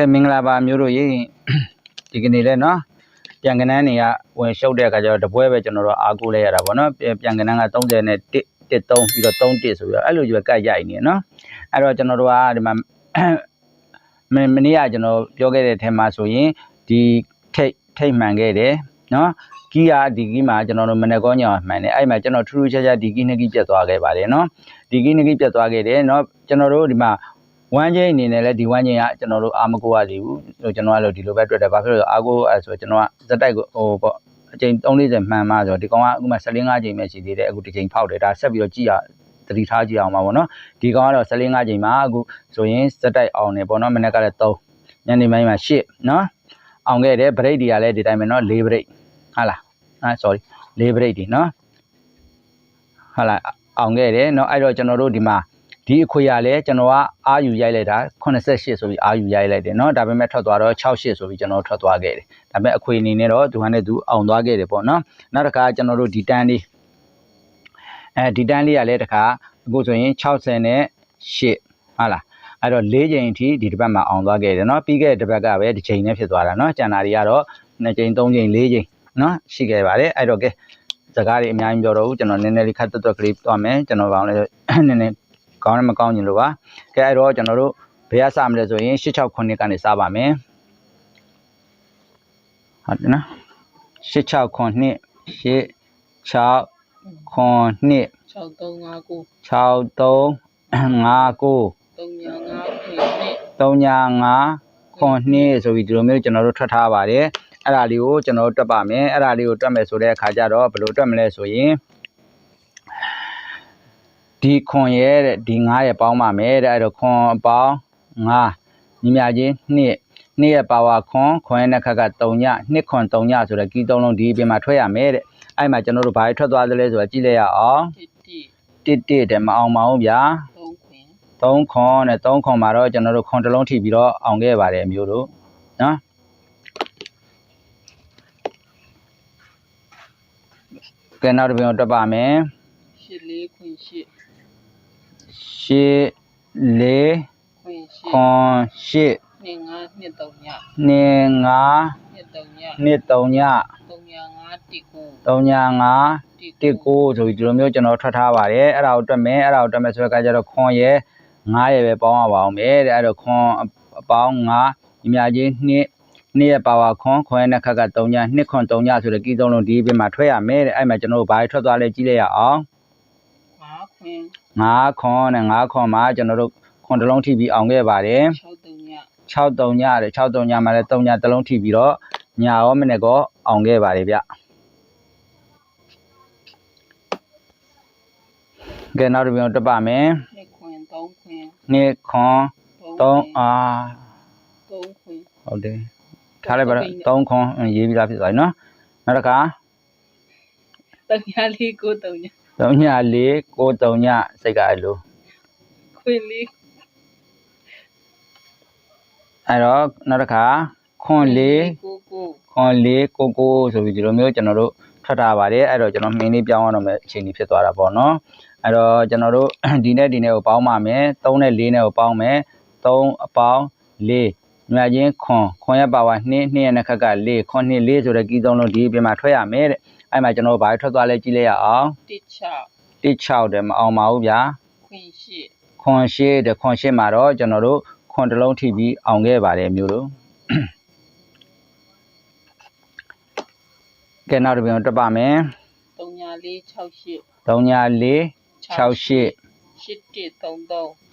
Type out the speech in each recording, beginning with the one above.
ကဲမင်္ဂလာပါမျိုးတို့ရေဒီကနေ့လဲနော်ပြန်ကနန်းတွေကဝင်ရှုပ်တဲ့အခါကျတော့တပွဲပဲကျွန်တော်တို့အားကိုးလဲရတာပေါ့နော်ပြန်ပြန်ကနန်းက30နဲ့1 1 3ပြီးတော့3 1ဆိုပြီးတော့အဲ့လိုကြီးပဲကတ်ရိုက်နေနော်အဲ့တော့ကျွန်တော်တို့ကဒီမှာမမနေ့ကကျွန်တော်ပြောခဲ့တဲ့အထက်မှာဆိုရင်ဒီထိတ်ထိတ်မှန်ခဲ့တယ်နော်ကီးကဒီကီးမှာကျွန်တော်တို့မနေ့ကောညောင်မှန်တယ်အဲ့မှာကျွန်တော်ထူးထူးခြားခြားဒီကီးနှစ်ကီးပြတ်သွားခဲ့ပါတယ်နော်ဒီကီးနှစ်ကီးပြတ်သွားခဲ့တယ်နော်ကျွန်တော်တို့ဒီမှာ ဝမ်းချင်းအနေနဲ့လည်းဒီဝမ်းချင်းကကျွန်တော်တို့အာမကိုရသေးဘူးဟိုကျွန်တော်ကလည်းဒီလိုပဲတွေ့တယ်ဘာဖြစ်လို့လဲအာကိုအဲ့ဆိုကျွန်တော်ကဇက်တိုက်ကိုဟိုပေါ့အချိန်340မှန်မှဆိုတော့ဒီကောင်ကအခုမှ14 5ချိန်ပဲရှိသေးတယ်အခုတစ်ချိန်ဖောက်တယ်ဒါဆက်ပြီးတော့ကြည့်ရသတိထားကြည့်အောင်ပါဗောနော်ဒီကောင်ကတော့14 5ချိန်မှအခုဆိုရင်ဇက်တိုက်အောင်နေပေါ့နော်မနေ့ကလည်း3ညနေပိုင်းမှာ8နော်အောင်ခဲ့တယ်ဘရိတ်တွေကလည်းဒီတိုင်းပဲနော်4ဘရိတ်ဟုတ်လားအာ sorry 4ဘရိတ်ဒီနော်ဟုတ်လားအောင်ခဲ့တယ်နော်အဲ့တော့ကျွန်တော်တို့ဒီမှာ ဒီအခွေရလဲကျွန်တော်ကအာယူရိုက်လိုက်တာ88ဆိုပြီးအာယူရိုက်လိုက်တယ်เนาะဒါပေမဲ့ထွက်သွားတော့68ဆိုပြီးကျွန်တော်ထွက်သွားခဲ့တယ်ဒါပေမဲ့အခွေအနေနဲ့တော့သူကနဲ့သူအောင်သွားခဲ့တယ်ပေါ့เนาะနောက်တစ်ခါကျွန်တော်တို့ဒီတန်းလေးအဲဒီတန်းလေးကလည်းတစ်ခါအခုဆိုရင်60နဲ့8ဟုတ်လားအဲ့တော့၄ချိန်အထိဒီတစ်ပတ်မှာအောင်သွားခဲ့တယ်เนาะပြီးခဲ့တဲ့တစ်ပတ်ကပဲဒီချိန်နဲ့ဖြစ်သွားတာเนาะကျန်တာတွေကတော့2ချိန်3ချိန်4ချိန်เนาะရှိခဲ့ပါတယ်အဲ့တော့ကဲစကားတွေအများကြီးပြောတော့ဘူးကျွန်တော်နည်းနည်းလေးခတ်တွတ်တွတ်ကလေးသွားမယ်ကျွန်တော်ဘာလို့လဲနည်းနည်း ကောင်းတယ်မကောင်းညင်လို့ပါကဲအဲ့တော့ကျွန်တော်တို့ဘယ်ကစမလဲဆိုရင်669ကနေစပါမယ်ဟုတ်တယ်နော်669 669 6359 6359 35ခွင့်နှစ်35ခွန်နှစ်ဆိုပြီးဒီလိုမျိုးကျွန်တော်တို့ထွက်ထားပါတယ်အဲ့ဒါလေးကိုကျွန်တော်တို့တွက်ပါမယ်အဲ့ဒါလေးကိုတွက်မယ်ဆိုတဲ့အခါကျတော့ဘယ်လိုတွက်မလဲဆိုရင် ဒီခွန်ရဲ့တဲ့ဒီ9ရဲ့ပေါင်းပါမယ်တဲ့အဲ့တော့ခွန်အပေါင်း9ညီမချင်းနှစ်နှစ်ရဲ့ပါဝါခွန်ခွန်ရဲ့နှစ်ခက်က3ညနှစ်ခွန်3ညဆိုတော့ကီးသုံးလုံးဒီအပြင်မှာထွက်ရမယ်တဲ့အဲ့မှာကျွန်တော်တို့ဘာထွက်သွားသလဲဆိုတော့ကြည့်လိုက်ရအောင်တိတိတစ်တစ်တဲ့မအောင်ပါဘူးဗျာ3ခွင့်3ခွန်နဲ့3ခွန်မှာတော့ကျွန်တော်တို့ခွန်တစ်လုံးထိပြီးတော့အောင်ခဲ့ပါတယ်အမျိုးတို့နော်ကဲနောက်တစ်ပြန်တက်ပါမယ်84ခွင့်8 ရှစ်လေးခွင့်ခွန်ရှစ်8နှစ်5နှစ်3ညနှစ်ငါးနှစ်3ညနှစ်3ည3ည5တိကို3ည5တိ1ကိုဆိုပြီးဒီလိုမျိုးကျွန်တော်ထွက်ထားပါတယ်အဲ့ဒါကိုတွက်မယ်အဲ့ဒါကိုတွက်မယ်ဆိုတဲ့အခါကျတော့ခွန်ရဲ့9ရဲ့ပဲပေါင်းရပါအောင်မယ်တဲ့အဲ့တော့ခွန်အပေါင်း9ညီမကြီးနှစ်နှစ်ရဲ့ပါဝါခွန်ခွန်ရဲ့နှစ်ခက်က3ညနှစ်ခွန်3ညဆိုတဲ့ကီးသုံးလုံးဒီအပြင်မှာထွက်ရမယ်တဲ့အဲ့မှာကျွန်တော်တို့ဘာထွက်သွားလဲကြည့်လိုက်ရအောင်5ခွ င့်9ခွန်နဲ့9ခွန်မှာကျွန်တော်တို့ခွန်တစ်လုံးထိပြီးအောင်ခဲ့ပါတယ်63ည63ညတယ်63ညမှာလည်း3ညတစ်လုံးထိပြီးတော့ညာရောမနေ့ကောအောင်ခဲ့ပါတယ်ဗျကဲနောက်တစ်ပြန်တက်ပါမယ်နှစ်ခွင့်3ခွင့်နှစ်ခွန်3အာ3ခွင့်ဟုတ်တယ်ထားလိုက်ပါတော့3ခွန်ရေးပြီးသားဖြစ်သွားပြီနော်နောက်တစ်ခါ3ည4ကို3ည 3ည4 9 3ညစိတ်ကအဲ့လိုခွင့်လေးအဲ့တော့နောက်တစ်ခါခွန်4ကိုကိုခွန်4 9 9ဆိုပြီးဒီလိုမျိုးကျွန်တော်တို့ထွက်ထားပါတယ်အဲ့တော့ကျွန်တော်မှင်းလေးပြောင်းရတော့မယ်အချိန်ကြီးဖြစ်သွားတာပေါ့နော်အဲ့တော့ကျွန်တော်တို့ဒီနဲ့ဒီနဲ့ကိုပေါင်းပါမယ်3နဲ့4နဲ့ကိုပေါင်းမယ်3အပေါင်း4မြတ်ချင်းခွန်ခွန်ရပါဝါ2 2ရဲ့နှစ်ခက်က4ခွန်2 4ဆိုတဲ့ကီးသုံးလုံးဒီအပြင်မှာထွက်ရမယ်တဲ့ အဲ့မှာကျွန်တော်တို့ဘာထွက်သွားလဲကြည့်လိုက်ရအောင်တိ6 16တယ်မအောင်ပါဘူးဗျာခွင့်8ခွန်ရှေ့တဲ့ခွန်ရှေ့မှာတော့ကျွန်တော်တို့ခွန်တစ်လုံးထိပြီးအောင်ခဲ့ပါတယ်မျိုးတို့ကဲနောက်တစ်ပြန်တက်ပါမယ်3ည4 68 3ည4 68 8133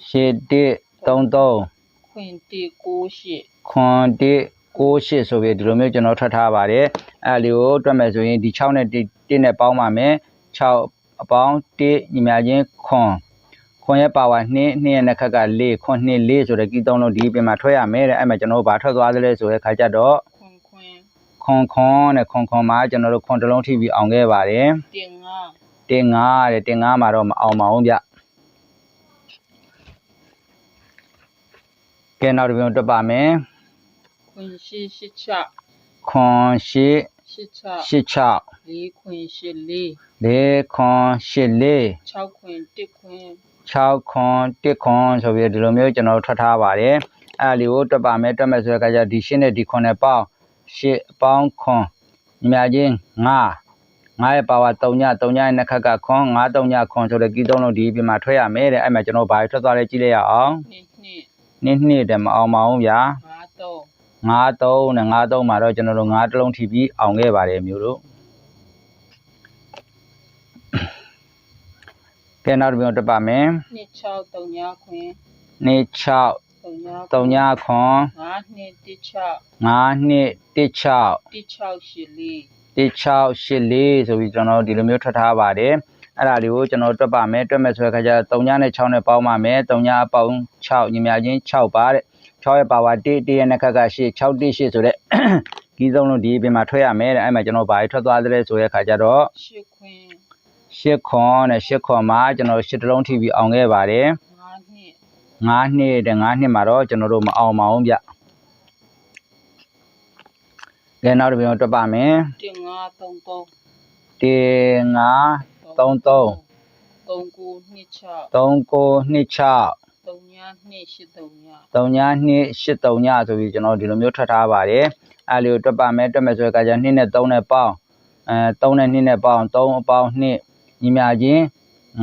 8133ခွင့်198ခွန် 168ဆိုပြီးဒီလိုမျိုးကျွန်တော်ထွက်ထားပါတယ်အဲ့ဒါလေးကိုတွက်မယ်ဆိုရင်ဒီ6နဲ့1နဲ့ပေါင်းပါမယ်6အပေါင်း1ညီမချင်းခွန်ခွန်ရဲ့ပါဝါ2 2ရဲ့နှစ်ခက်က4ခွန်2 4ဆိုတဲ့ကီးသုံးလုံးဒီပြင်မှာထွက်ရမယ်တဲ့အဲ့မှာကျွန်တော်တို့ဘာထွက်သွားသလဲဆိုတဲ့ခါကျတော့ခွင့်ခွင့်ခွန်ခွန်နဲ့ခွန်ခွန်မှာကျွန်တော်တို့ခွန်တစ်လုံးထိပြီးအောင်ခဲ့ပါတယ်တင်ငါတင်ငါတဲ့တင်ငါမှာတော့မအောင်ပါဘူးဗျကဲနောက်တစ်ပြန်တွက်ပါမယ် ခွင့်ရှိရှိချခွန်ရှစ်ရှိချရှစ်ချောက်လေးခွင့်ရှိလေးလေးခွန်ရှစ်လေး6ခွင့်1ခွင့်6ခွန်1ခွန်ဆိုပြီးဒီလိုမျိုးကျွန်တော်တို့ထွက်ထားပါတယ်အဲ့ဒါလေးကိုတွက်ပါမယ်တွက်မယ်ဆိုတဲ့အခါကျဒီရှင်းနဲ့ဒီခွန်နဲ့ပေါင်းရှစ်ပေါင်းခွန်ညီမချင်း9 9ရဲ့ပါဝါ3ည3ညရဲ့နှစ်ခက်ကခွန်9 3ညခွန်ဆိုတဲ့ကီးသုံးလုံးဒီပြင်မှာထွက်ရမယ်တဲ့အဲ့မှာကျွန်တော်ဘာထွက်သွားလဲကြည့်လိုက်ရအောင်နှစ်နှစ်နှစ်နှစ်တယ်မအောင်မအောင်ဗျာငါးတော့ 53နဲ့53မှာတော့ကျွန်တော်တို့9တစ်လုံးထိပြီးအောင်ခဲ့ပါတယ်မျိုးတို့ကဲနောက်တစ်ပြန်တက်ပါမယ်နှစ်6 3ညခွင်နှစ်6 3ည3ညခွန်ငါးနှစ်တစ်6 9နှစ်16တစ်6ရှစ်လေး1684ဆိုပြီးကျွန်တော်တို့ဒီလိုမျိုးထွက်ထားပါတယ်အဲ့ဒါလေးကိုကျွန်တော်တွက်ပါမယ်တွက်မယ်ဆိုတဲ့ခါကျ3ညနဲ့6နဲ့ပေါင်းပါမယ်3ညပေါင်း6ညီမချင်း6ပါတဲ့ 6ရဲ့ပါဝါ1 1ရဲ့နှစ်ခက်က8 6 1 8ဆိုတဲ့ကီးဆုံးလုံးဒီပြင်မှာထွက်ရမယ်တဲ့အဲ့မှာကျွန်တော်ဘာတွေထွက်သွားသလဲဆိုတဲ့ခါကျတော့ရှစ်ခွင်ရှစ်ခွန်နဲ့ရှစ်ခွန်မှာကျွန်တော်ရှစ်တလုံးထိပြီးအောင်ခဲ့ပါတယ်ငါးနှစ်9နှစ်တဲ့9နှစ်မှာတော့ကျွန်တော်တို့မအောင်မအောင်ဗျကဲနောက်တစ်ပြန်တွက်ပါမယ်တစ်ငါးသုံးသုံး1 5သုံးကိုနှစ်6 3926 သုံးညနှစ်ရှစ်သုံးည3ည2 83ညဆိုပြီးကျွန်တော်ဒီလိုမျိုးထွက်ထားပါတယ်အဲလေးကိုတွက်ပါမယ်တွက်မယ်ဆိုတဲ့အခါကျ2နဲ့3နဲ့ပေါင်းအဲ3နဲ့2နဲ့ပေါင်း3အပေါင်း2ညီမချင်း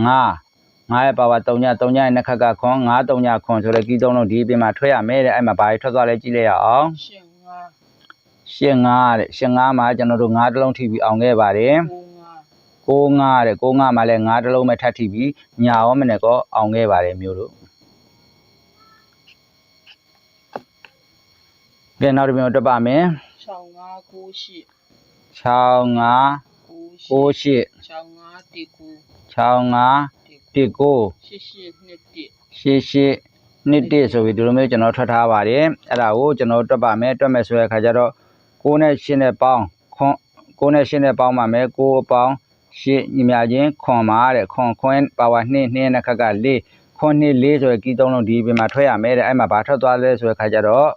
9 9ရဲ့ပါဝါ3ည3ညရဲ့နှစ်ခက်ကခွန်9 3ညခွန်ဆိုတဲ့ကီးသုံးလုံးဒီအပြင်မှာထွက်ရမယ်တဲ့အဲ့မှာဘာတွေထွက်သွားလဲကြည့်လိုက်ရအောင်ရှစ်ငါးရှင်း9တဲ့ရှင်း9မှာကျွန်တော်တို့9တလုံးထိပြီးအောင်ခဲ့ပါတယ်ကိုငါး6 9တဲ့6 9မှာလည်း9တလုံးပဲထပ်ထိပြီးညာရောမနဲ့ကောအောင်ခဲ့ပါတယ်မျိုးတို့ ကဲနောက်တစ်ပြန်တွက်ပါမယ်6ငါးကိုရှစ်6 5ကိုရှစ်6 6ငါးတစ်ကို6 5တစ်ကို1 9ရှစ်ရှစ်နှစ်တစ်ရှစ်ရှစ်နှစ်တစ်ဆိုပြီးဒီလိုမျိုးကျွန်တော်ထွက်ထားပါတယ်အဲ့ဒါကိုကျွန်တော်တွက်ပါမယ်တွက်မယ်ဆိုတဲ့အခါကျတော့6နဲ့8နဲ့ပေါင်းခွန်6နဲ့8နဲ့ပေါင်းပါမယ်6အပေါင်း8ညီမချင်းခွန်ပါတဲ့ခွန်ခွန်ပါဝါ2 2နဲ့ခက်က4ခွန်2 4ဆိုရယ်ကီးသုံးလုံးဒီပြင်မှာထွက်ရမယ်တဲ့အဲ့မှာဘာထွက်သွားလဲဆိုတဲ့အခါကျတော့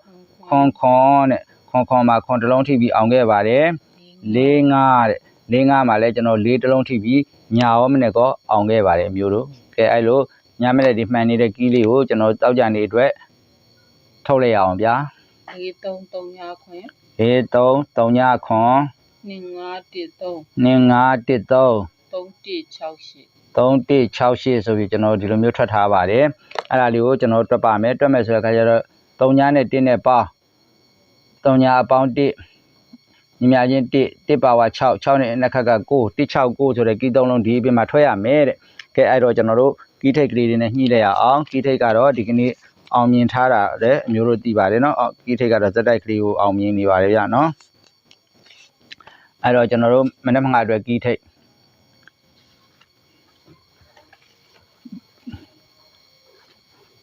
ခွန်ခွန်တဲ့ခွန်ခွန်မှာခွန်တစ်လုံးထိပြီးအောင်ခဲ့ပါတယ်4 5တဲ့4 5မှာလည်းကျွန်တော်4တစ်လုံးထိပြီးညာရောမနဲ့ကောအောင်ခဲ့ပါတယ်မျိုးတို့ကဲအဲ့လိုညမလက်ဒီမှန်နေတဲ့ကီးလေးကိုကျွန်တော်တောက်ကြနေအတွက်ထုတ်လိုက်ရအောင်ဗျာလေးသုံးသုံးညခွင်ဘေး3 3ညခွန်နှစ်ငါးတစ်သုံး2 5 1 3သုံးတစ်6ရှစ်3168ဆိုပြီးကျွန်တော်ဒီလိုမျိုးထွက်ထားပါတယ်အဲ့ဒါလေးကိုကျွန်တော်တွက်ပါမယ်တွက်မယ်ဆိုတဲ့အခါကျတော့3ညနဲ့1နဲ့ပေါင်း 3ညအပေါင်း1ညီမချင်း1 1ပါဝါ6 6နဲ့နှစ်ခက်က9 169ဆိုတဲ့ကီးသုံးလုံးဒီအပြင်မှာထွက်ရမယ်တဲ့ကဲအဲ့တော့ကျွန်တော်တို့ကီးထိတ်ကလေးတွေနဲ့ညှိလိုက်ရအောင်ကီးထိတ်ကတော့ဒီကနေ့အောင်မြင်ထားတာတဲ့အမျိုးတို့သိပါတယ်နော်အော်ကီးထိတ်ကတော့ဇက်တိုက်ကလေးကိုအောင်မြင်နေပါတယ်ဗျာနော်အဲ့တော့ကျွန်တော်တို့မနေ့မှအတွက်ကီးထိတ်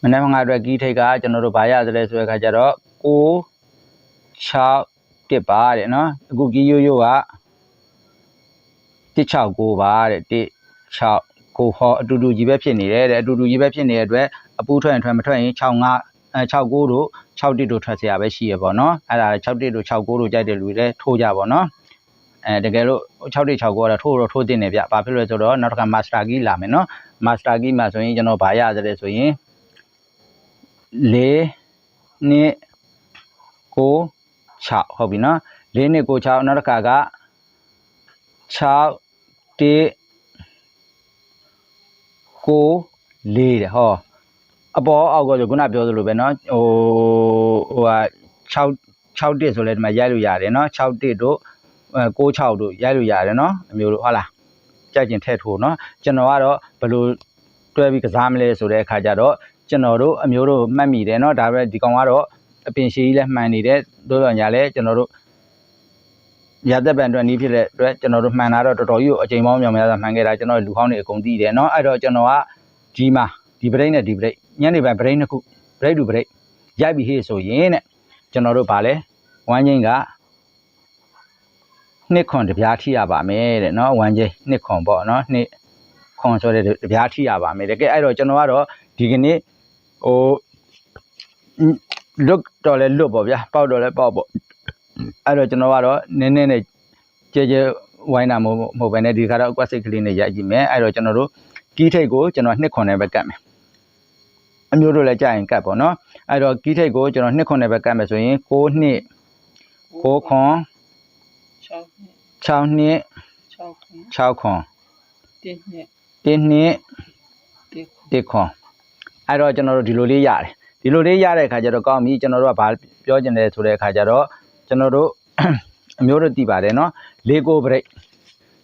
မနေ့ကအတွက်ကီးထိတ်ကကျွန်တော်တို့ဘာရသလဲဆိုတဲ့အခါကျတော့6 6တစ်ပါတဲ့နော်အခုကီးရိုးရိုးက169ပါတဲ့1 6ကိုဟောအတူတူကြီးပဲဖြစ်နေတယ်တဲ့အတူတူကြီးပဲဖြစ်နေတဲ့အတွက်အပူထွက်ရင်ထွက်မထွက်ရင်65အဲ69တို့6တစ်တို့ထွက်เสียရပဲရှိရပေါ့နော်အဲ့ဒါ6တစ်တို့69တို့ကြိုက်တဲ့လူတွေလည်းထိုးကြပေါ့နော်အဲတကယ်လို့6တစ်69ကတော့ထိုးတော့ထိုးတင်နေဗျဘာဖြစ်လို့လဲဆိုတော့နောက်တစ်ခါ master key လာမယ်နော် master key မှာဆိုရင်ကျွန်တော်ဘာရသလဲဆိုရင် လေးနှစ်ကို 6ဟုတ်ပြီနော်လေးနှစ်ကို6နောက်တစ်ခါက6တိကိုလေးတဲ့ဟောအပေါ်အောက်ကဆိုခုနပြောသလိုပဲเนาะဟိုဟိုဟာ6 6တိဆိုလဲဒီမှာရိုက်လို့ရတယ်เนาะ6တိတို့အဲ6 6တို့ရိုက်လို့ရတယ်เนาะအမျိုးတို့ဟုတ်လားကြိုက်ကျင်ထည့်ထိုးเนาะကျွန်တော်ကတော့ဘယ်လိုတွဲပြီးကစားမလဲဆိုတဲ့အခါကျတော့ ကျွန်တော်တို့အမျိုးတို့မှတ်မိတယ်เนาะဒါပဲဒီကောင်ကတော့ အပင်ရှိကြီးလည်းမှန်နေတယ်တို့တော့ညာလည်းကျွန်တော်တို့ရသက်ပံအတွက်နီးဖြစ်တဲ့အတွက်ကျွန်တော်တို့မှန်တာတော့တော်တော်ကြီးကိုအချိန်ပေါင်းမြောင်များစွာမှန်ခဲ့တာကျွန်တော်လူဟောင်းတွေအကုန်သိတယ်เนาะအဲ့တော့ကျွန်တော်ကဒီမှာဒီဘရိတ်နဲ့ဒီဘရိတ်ညနေပိုင်းဘရိတ်နှစ်ခုဘရိတ်တူဘရိတ်ရိုက်ပြီးဟေ့ဆိုရင်တဲ့ကျွန်တော်တို့ဗာလဲဝမ်းချင်းကနှစ်ခွန်တပြားထိရပါမယ်တဲ့เนาะဝမ်းချင်းနှစ်ခွန်ပေါ့เนาะနှစ်ခွန်ဆိုတဲ့တပြားထိရပါမယ်တဲ့ကဲအဲ့တော့ကျွန်တော်ကတော့ဒီကနေ့ ဟို လွတ်တော့လဲလွတ်ပေါ့ဗျာပေါက်တော့လဲပေါက်ပေါ့အဲ့တော့ကျွန်တော်ကတော့နင်းနင်းနဲ့ကြဲကြဲဝိုင်းတာမဟုတ်မဟုတ်ပဲねဒီခါတော့အကွက်စိတ်ကလေးနဲ့ရိုက်ကြည့်မယ်အဲ့တော့ကျွန်တော်တို့ကီးထိတ်ကိုကျွန်တော်နှစ်ခွန်နဲ့ပဲကတ်မယ်အမျိုးတို့လည်းကြာရင်ကတ်ပေါ့နော်အဲ့တော့ကီးထိတ်ကိုကျွန်တော်နှစ်ခွန်းနဲ့ပဲကတ်မယ်ဆိုရင်6နှစ်6ခွန်6နှစ်6နှစ်6ခွန်း6ခွန်1နှစ်1နှစ်1 1ခွန်အဲ့တော့ကျွန်တော်တို့ဒီလိုလေးရတယ် ဒီလိုလေးရတဲ့အခါကျတော့ကောင်းပြီကျွန်တော်တို့ကဘာပြောချင်လဲဆိုတဲ့အခါကျတော့ကျွန်တော်တို့အမျိုးတို့တည်ပါတယ်နော်လေကိုဘရိတ်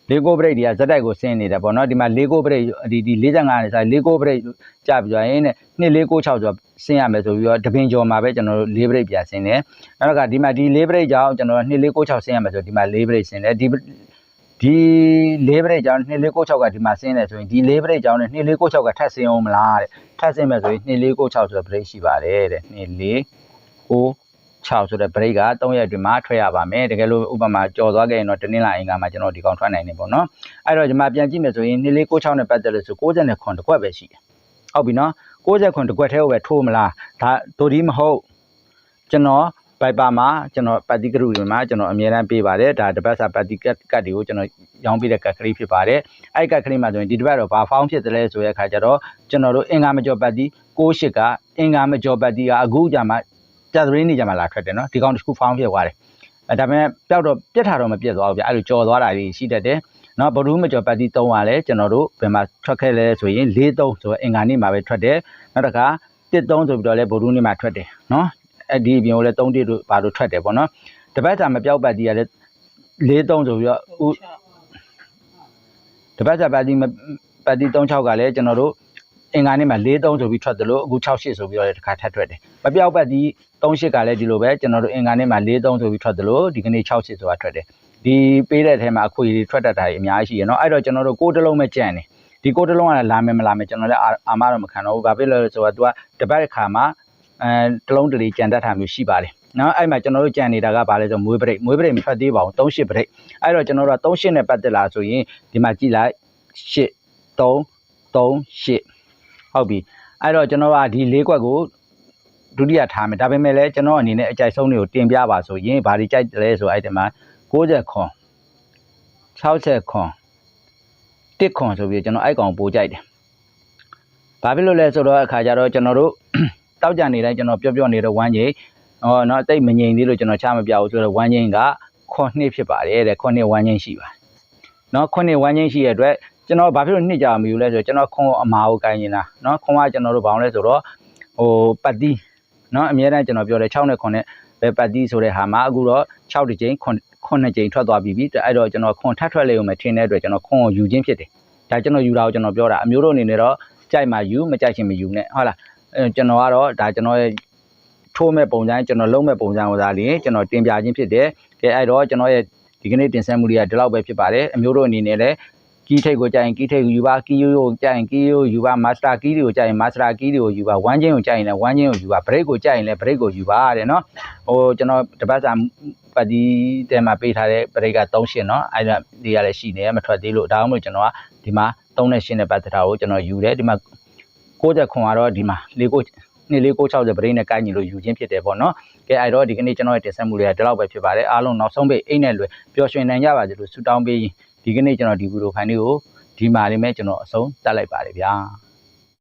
လေကိုဘရိတ်တွေကဇက်တိုက်ကိုဆင်းနေတယ်ပေါ့နော်ဒီမှာလေကိုဘရိတ်ဒီဒီ45နဲ့ဆိုင်လေကိုဘရိတ်ကြပြီးသွားရင်တဲ့2 4 6 6ဆိုဆင်းရမယ်ဆိုပြီးတော့တပင်ကျော်မှာပဲကျွန်တော်တို့၄ဘရိတ်ပြန်ဆင်းတယ်နောက်တစ်ခါဒီမှာဒီ၄ဘရိတ်ကြောင့်ကျွန်တော်တို့2 4 6 6ဆင်းရမယ်ဆိုဒီမှာ၄ဘရိတ်ဆင်းတယ်ဒီ ဒီ၄ဘရိတ်ကြောင့်2 4 6 6ကဒီမှာဆင်းတယ်ဆိုရင်ဒီ၄ဘရိတ်ကြောင့်နဲ့2 4 6 6ကထပ်ဆင်းအောင်မလားတဲ့ထပ်ဆင်းမယ်ဆိုရင်2 4 6 6ဆိုတဲ့ဘရိတ်ရှိပါတယ်တဲ့2 4 6 6ဆိုတဲ့ break က3ရက်အတွင်းမှာထွက်ရပါမယ်တကယ်လို့ဥပမာကြော်သွားခဲ့ရင်တော့တနင်္လာအင်္ဂါမှာကျွန်တော်ဒီကောင်ထွက်နိုင်နေပေါ့နော်အဲ့တော့ဒီမှာပြန်ကြည့်မယ်ဆိုရင်2496နဲ့ပတ်သက်လို့ဆို69ခွန်တစ်ခွက်ပဲရှိတယ်ဟုတ်ပြီနော်69ခွန်တစ်ခွက်ထဲကိုပဲထိုးမလားဒါဒိုဒီမဟုတ်ကျွန်တော် ပိုက်ပါမှာကျွန်တော်ပတ်တိကရုတွေမှာကျွန်တော်အများအားပေးပါတယ်ဒါတပတ်စာပတ်တိကတ်ကတ်တွေကိုကျွန်တော်ရောင်းပေးတဲ့ကတ်ကလေးဖြစ်ပါတယ်အဲ့ကတ်ကလေးမှာဆိုရင်ဒီတပတ်တော့ဘာဖောင်းဖြစ်တယ်လဲဆိုတဲ့အခါကျတော့ကျွန်တော်တို့အင်္ဂါမကျော်ပတ်တိ68ကအင်္ဂါမကျော်ပတ်တိကအခုကြမှာကြာသပတေးနေ့ကျမှလာထွက်တယ်နော်ဒီကောင်တစ်ခုဖောင်းဖြစ်သွားတယ်အဲဒါပေမဲ့ပျောက်တော့ပြက်ထားတော့မပြက်သွားဘူးဗျအဲ့လိုကြော်သွားတာကြီးရှိတတ်တယ်နော်ဘဒူးမကျော်ပတ်တီ3ကလည်းကျွန်တော်တို့ဘယ်မှာထွက်ခဲ့လဲဆိုရင်4 3ဆိုတော့အင်္ဂါနေ့မှာပဲထွက်တယ်နောက်တစ်ခါ1 3ဆိုပြီးတော့လည်းဘဒူးနေ့မှာထွက်တယ်နော် အဲ့ဒီအပြင်ကိုလည်း3တိတို့ဘာလို့ထွက်တယ်ပေါ့နော်တပတ်စာမပြောက်ပတ်တီကလည်း4 3ဆိုပြီးတော့ဥတပတ်စာပတ်တီမပတ်တီ36ကလည်းကျွန်တော်တို့အင်္ဂါနေ့မှာ43ဆိုပြီးထွက်တယ်လို့အခု68ဆိုပြီးတော့လည်းတစ်ခါထပ်ထွက်တယ်မပြောက်ပတ်တီ38ကလည်းဒီလိုပဲကျွန်တော်တို့အင်္ဂါနေ့မှာ43ဆိုပြီးထွက်တယ်လို့ဒီကနေ့68ဆိုတာထွက်တယ်ဒီပေးတဲ့အထဲမှာအခွေတွေထွက်တတ်တာကြီးအများကြီးရှိရနော်အဲ့တော့ကျွန်တော်တို့ကိုယ်တစ်လုံးပဲကြံ့တယ်ဒီကိုယ်တစ်လုံးကလည်းလာမယ်မလာမယ်ကျွန်တော်လည်းအာအာမတော့မခံတော့ဘူးဘာဖြစ်လဲဆိုတော့ तू ကတပတ်ခါမှာ အဲတစ်လုံးတလေကြံတတ်တာမျိုးရှိပါတယ်နော်အဲ့မှာကျွန်တော်တို့ကြံနေတာကဘာလဲဆိုမွေးပရိတ်မွေးပရိတ်မထွက်သေးပါဘူး38ပရိတ်အဲ့တော့ကျွန်တော်တို့က38နဲ့ပတ်သက်လာဆိုရင်ဒီမှာကြည့်လိုက်8 3 3 8ဟုတ်ပြီအဲ့တော့ကျွန်တော်ကဒီ၄ကွက်ကိုဒုတိယထားမယ်ဒါပေမဲ့လည်းကျွန်တော်အနေနဲ့အကြိုက်ဆုံးတွေကိုတင်ပြပါဆိုရင်ဘာတွေကြိုက်တယ်လဲဆိုအဲ့ဒီမှာ60ခွန်60ခွန်1ခွန်ဆိုပြီးကျွန်တော်အဲ့ကောင်ပို့ကြိုက်တယ်ဘာဖြစ်လို့လဲဆိုတော့အခါကျတော့ကျွန်တော်တို့ တောက်ကြနေတိုင်းကျွန်တော်ပြောပြောနေတဲ့ဝမ်းကြီးဟောနော်တိတ်မငြိမ်သေးလို့ကျွန်တော်ချမပြဘူးဆိုတော့ဝမ်းကြီးကခွန်နှစ်ဖြစ်ပါတယ်တဲ့ခွန်နှစ်ဝမ်းကြီးရှိပါတယ်နော်ခွန်နှစ်ဝမ်းကြီးရှိရတဲ့အတွက်ကျွန်တော်ဘာဖြစ်လို့နှစ်ကြာမယူလဲဆိုတော့ကျွန်တော်ခွန်အမာကိုကိုင်းနေတာနော်ခွန်ကကျွန်တော်တို့ဘာလို့လဲဆိုတော့ဟိုပတ်တီးနော်အများတန်းကျွန်တော်ပြောတယ်6နဲ့9နဲ့ပဲပတ်တီးဆိုတဲ့ဟာမှာအခုတော့6တစ်ကြိမ်9 9ကြိမ်ထွက်သွားပြီပြီအဲ့တော့ကျွန်တော်ခွန်ထပ်ထွက်လေုံပဲထင်တဲ့အတွက်ကျွန်တော်ခွန်ကိုယူခြင်းဖြစ်တယ်ဒါကျွန်တော်ယူတာကိုကျွန်တော်ပြောတာအမျိုးတို့အနေနဲ့တော့ကြိုက်မှယူမကြိုက်ချင်မယူနဲ့ဟုတ်လား အဲကျွန်တော်ကတော့ဒါကျွန်တော်ရဲ့ထိုးမဲ့ပုံစံကျွန်တော်လုံးမဲ့ပုံစံကိုသာလျင်ကျွန်တော်တင်ပြခြင်းဖြစ်တယ်ကဲအဲ့တော့ကျွန်တော်ရဲ့ဒီကနေ့တင်ဆက်မှုတွေကဒီလောက်ပဲဖြစ်ပါတယ်အမျိုးတို့အနေနဲ့လည်းကီးထိတ်ကိုကြိုင်ကီးထိတ်ကိုယူပါကီးယိုးကိုကြိုင်ကီးယိုးယူပါမာစတာကီးတွေကိုကြိုင်မာစတာကီးတွေကိုယူပါဝမ်းချင်းကိုကြိုင်လည်းဝမ်းချင်းကိုယူပါဘရိတ်ကိုကြိုင်လည်းဘရိတ်ကိုယူပါတဲ့နော်ဟိုကျွန်တော်တပတ်စာပတ်ဒီတဲမှာပေးထားတဲ့ဘရိတ်က3ရှင်းနော်အဲ့ဒါဒီရလည်းရှိနေမထွက်သေးလို့ဒါအောင်လို့ကျွန်တော်ကဒီမှာ3နဲ့ရှင်းတဲ့ပတ်သက်တာကိုကျွန်တော်ယူတယ်ဒီမှာ 60ခွန်ကတော့ဒီမှာ၄ကိုနှစ်လေး660ပရိနဲ့ကိုင်းညီလို့ယူခြင်းဖြစ်တယ်ပေါ့နော်ကဲအဲ့တော့ဒီကနေ့ကျွန်တော်ရဲ့တင်ဆက်မှုတွေကဒီလောက်ပဲဖြစ်ပါတယ်အားလုံးနောက်ဆုံးပိတ်အိတ်နဲ့လွယ်ပျော်ရွှင်နိုင်ကြပါစေလို့ဆုတောင်းပေးရင်ဒီကနေ့ကျွန်တော်ဒီဗီဒီယိုဖိုင်လေးကိုဒီမှာလေးမဲ့ကျွန်တော်အဆုံးတက်လိုက်ပါတယ်ဗျာ